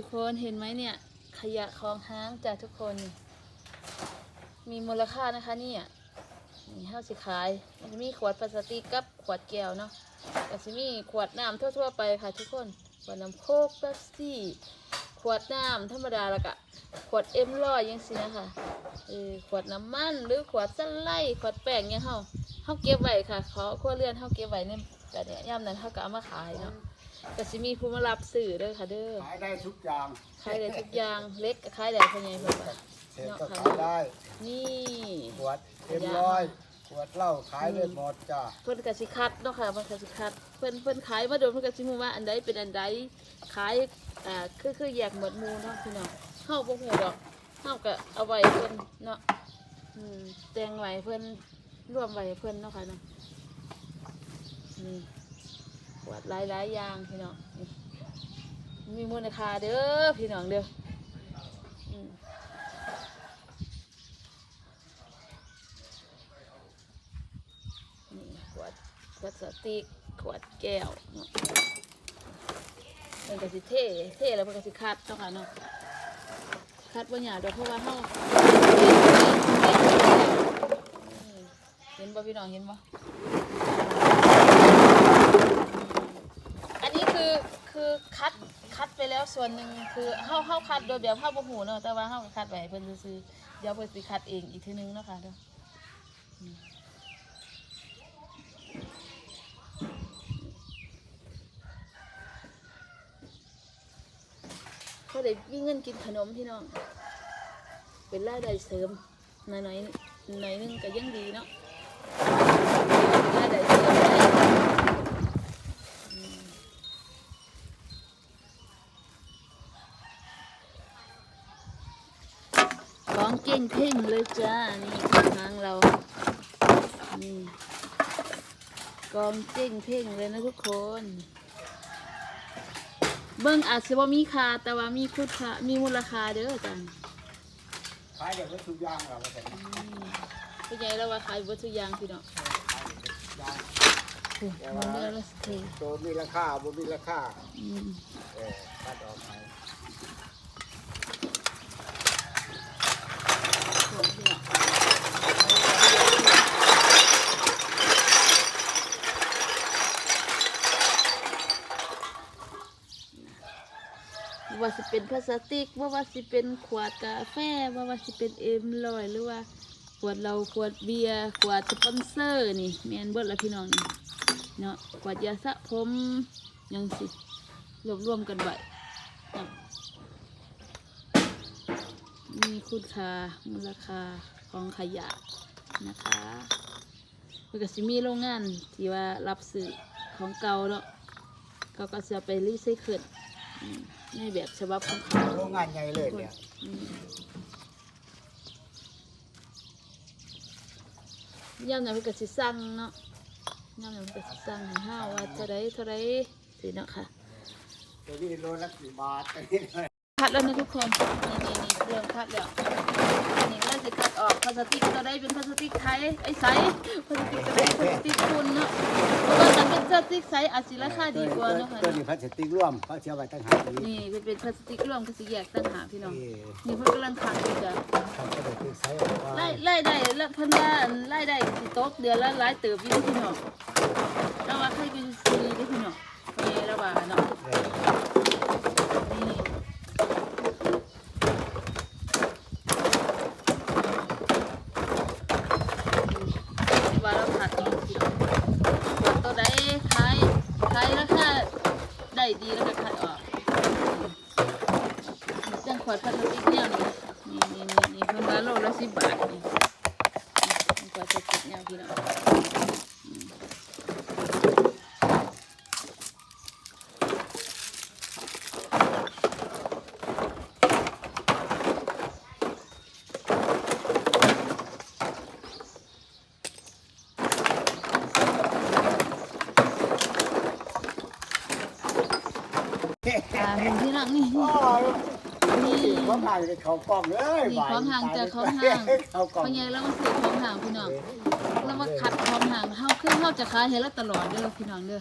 ทุกคนเห็นไหมเนี่ย ขยะของห้างจากทุกคน มีมูลค่านะคะเนี่ยนี่เฮาสิขายมันจะมีขวดพลาสติกกับขวดแก้วเนาะก็จะมีขวดน้ำทั่วๆไปค่ะทุกคนขวดน้ำโคกเป๊ปซี่ ขวดน้ำธรรมดาล้วก็ขวดเอ็มร้อยยังสินะคะเออขวดน้ำมันหรือขวดสไลด์ขวดแป้งเนี่ยเฮาเฮาเก็บไว้ค่ะเขาครัวเรือนเฮาเก็บไว้ในแบบเนี้ยย่ำนั้นเฮาก็เอามาขายเนาะ ก็สิมีผู้มารับซื้อเด้อค่ะเด้อขายได้ทุกอย่างขายได้ทุกอย่างเล็กก็ขายได้พ่อใหญ่เพิ่นว่าเศษก็ขายได้นี่ขวดเอ็มร้อยขวดเหล้าขายได้หมดจ้าเพิ่นก็สิคัดเนาะค่ะเพิ่นก็สิคัดเพิ่นเพิ่นขายมาโดนเพิ่นก็สิฮู้ว่าอันใดเป็นอันใดขายอ่าคือคือแยกหมวดหมู่เนาะพี่น้องเฮาบ่ฮู้ดอกเฮาก็เอาไว้เพิ่นเนาะอืมแต่งไว้เพิ่นรวมไว้ให้เพิ่นเนาะค่ะเนาะนี่ข วดหลายๆอย่างพี่น้องมีมูลค่าเด้อพี่น้องเด้อขวดพลาสติกขวดแก้วเนาะมันก็สิเท่เท่แล้วมันก็สิคัดเนาะค่ะเนาะคัดว่าหยาดเพราะว่าเฮาเห็นบ่พี่น้องเห็นบ่อันนี้คือคือคัดคัดไปแล้ว ส่วนหนึ่งคือเฮาเฮาคัดโดยแบบเฮาบ่ฮู้เนาะแต่ว่าเฮาก็คัดไว้ให้เพิ่นซื่อๆเดี๋ยวเพิ่นสิคัดเองอีกทีนึงเนาะค่ะเด้อเขาได้มีเงินกินขนมพี่น้อง เป็นรายได้เสริมหน่อยหน่อยหน่อยหนึงก็ยังดีเนาะ เก่งเพ่งเลยจ้า นี่ทางเรา นี่กองเจ้งเพ่งเลยนะทุกคน เบิ้งอาจจะว่ามีค่าแต่ว่ามีคุณค่ามีมูลค่าเด้อจังขายได้ทุกอย่างเราก็แต่ผู้ใหญ่เราว่าขายวัตถุกอยางพี่เนาะขายได้ทุกอย่างโอ้ยมันเดือนละสเตย์ตัวมีราคาบ่มีราคาอืมเออคัดออกไป โอ้ยพี่เนาะบ่ว่าสิ เป็นพลาสติกว่าว่าสิเป็นขวดกาแฟว่าว่าสิเป็นเอ็มลอยหรือว่าขวดเราขวดเบียร์ขวดสปอนเซอร์นี่แมนเบิร์ดละพี่น้องนี่เนาะขวดยาสระผมยังสิรวบรวมกันไว้เนาะมีคุณค่ามูลค่าของขยะนะคะมันก็สิมีโรงงานที่ว่ารับซื้อของเก่าเนาะเขาก็จะไปรีไซเคิล ในแบบฉบับของเขาโรงงานใหญ่เลยเนี่ยอืมย่ำนั้นมันก็สิสั่งเนาะย่ำนั้นมันก็สิสั่งให้ห้าว่าเท่าไรเท่าไรสิเนาะค่ะ ตัวนี้โลละกี่บาทอันนี้เลย คัดแล้วนะทุกคนนี่นี่นี่เริ่มคัดแล้วอันนี้ก็จะคัดออกพลาสติกตัวใดเป็นพลาสติกไทยไอ้ใสพลาสติกตัวใดพลาสติกคุณเนาะเพราะว่ามันเป็นพลาสติกใสอาจสิราคาดีกว่าเนาะค่ะตัวนี้พลาสติกร่วมเขาเชื่อไว้ตั้งหากนี้นี่เป็นเป็นพลาสติกรวมก็สิแยกต่างหากพี่น้องเอ่อนี่เพิ่นกำลังคัดอยู่จ้ะทำกระดาษติกใส่ออกมาไล่ไล่ได้แล้วเพิ่นว่าอันไล่ได้สิตกเดือนละหลายเติบอยู่พี่น้องแล้วว่าใครเป็นซีเด้อพี่น้องเย่แล้วว่าเนาะ เออ นี่ว่าเราขาดอีกพี่น้องตัวใดขายขายราคาได้ดีแล้วก็ขายออก เส้นขวดพลาสติกเนี่ยนี่นี่นี่นี่เพิ่นว่าโลละสิบบาทนี่นี่ขวดพลาสติกเนี่ยพี่น้องอืมอ่าเห็นพี่น้องนี่อ๋อ นี่นี่เขาห่างจากเขากล้องเลยนี่ของห่างจากของห่างเขากล้องพ่อใหญ่แล้วมาซื้อของห่างพี่น้องแล้วมาขัดของห่างเฮาคือเฮาจะขายให้เราตลอดเด้อพี่น้องเด้อ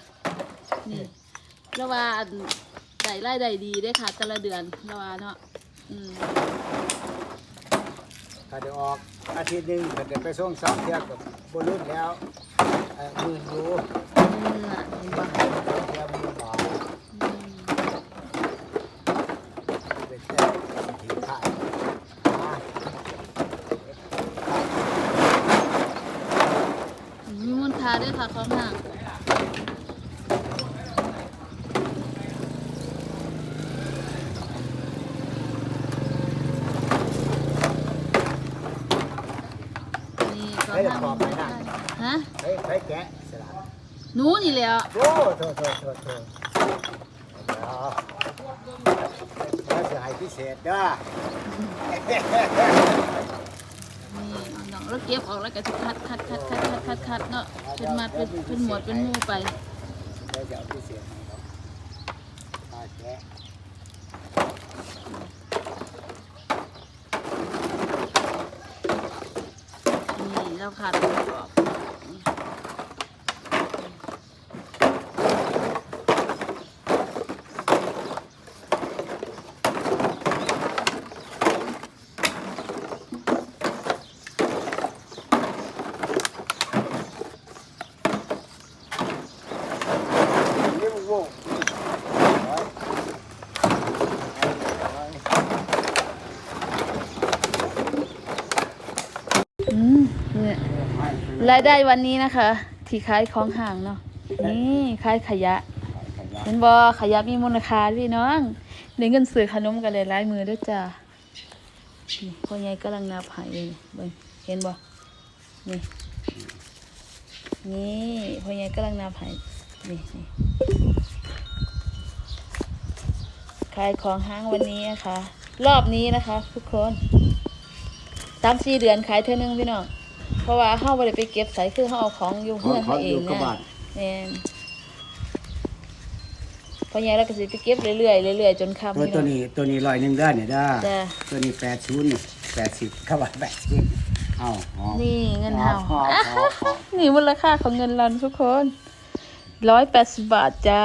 นี่แล้วว่าอันได้รายได้ดีได้อค่ะแต่ละเดือนเราว่าเนาะอืมถ้าได้ออกอาทิตย์หนึงก็ได้ไปส่งสองเที่ยวกับบรุ่นแล้วเอ่อหมื่นอยู่อืมน่ะเห็นบ่สองเที่ยวหมื่นบาท อืม เป็นแต่ที่ขายมา มีมูลค่าด้วยค่ะของห่างนี่ของห่าง ฮะเฮ้ยไปแกะสลัดหนูนี่แหล้วโอ้โถโถโถโถเดี๋ยวแล้วจะให้พิเศษเด้อนี่น้องแล้วเก็บออกแล้วก็จะคัดคัดคัดคัดคัดคัดคัดเนาะเป็นมัดเป็นเป็นหมวดเป็นหมู่ไปเดี๋ยวจะเอาพิเศษให้เขาตาแกะนี่เราขาดประกอบนี่ นี่มึงโว้ไว้ อืมเนี่ยรายได้วันนี้นะคะ ที่ขายของห่างเนาะนี่ขายขยะ เห็นบ่ขยะมีมูลค่าพี่น้องได้เงินซื้อขนมกันเลยหลายมือเด้วยจ้านี่พ่อใหญ่กำลังนับใหายเลยเบิ่งเห็นบ่นี่นี่พ่อใหญ่กำลังนับใหายนี่นี่ขายของห้างวันนี้นะคะ รอบนี้นะคะ ทุกคนตามสี่เดือนขายเท่านึงพี่น้อง เพราะว่าเฮาบ่ได้ไปเก็บใส่คือเฮาเอาของอยู่เฮือนเฮาเองนะแม่นพอใหญ่เราก็สิไปเก็บเรื่อยๆเรื่อยๆจนค่ำตัวพี่ตัวน้องนี้ตัวนี้ร้อยหนึ่งได้เนี่ยได้ จ้ะ ตัวนี้แปดศูนย์แปดสิบเข้ามาแปดสิบเอาหอม นี่เงินเฮาหอมหอมหอม นี่มูลค่าของเงินเราทุกคนร้อยแปดสิบบาทจ้า